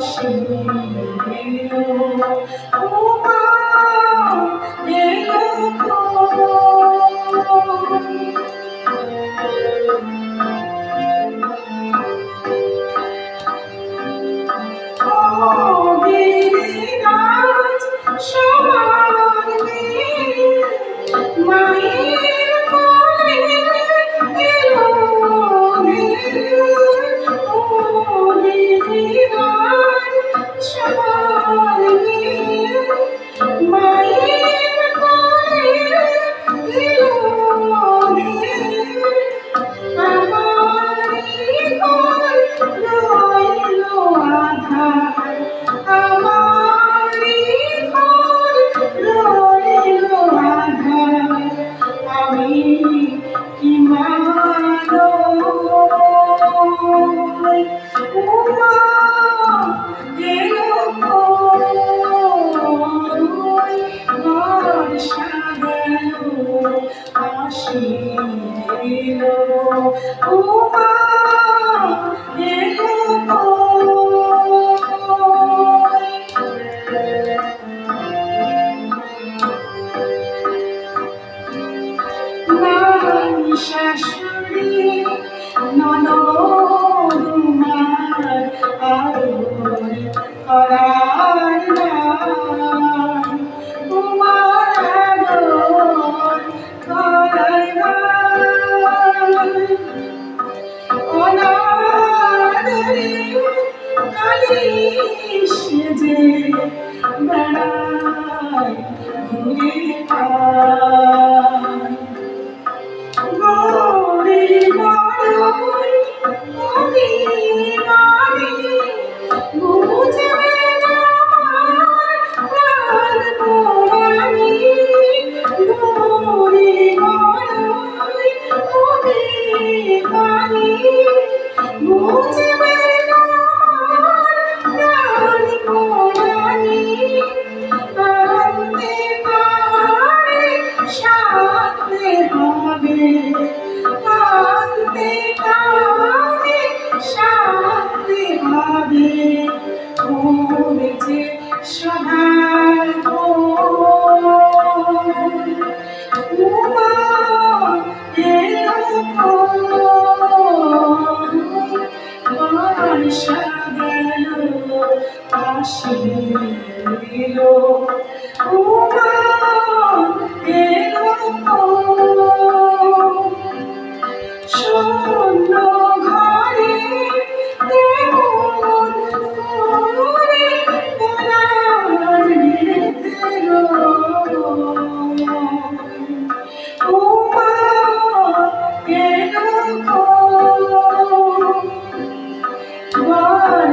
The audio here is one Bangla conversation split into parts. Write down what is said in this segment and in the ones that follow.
心里有苦吗 আসিল ও মা সেজে বেড়ায় ঘুরে পায়। সুধার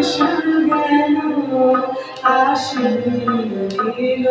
আশা গেল আশা দিল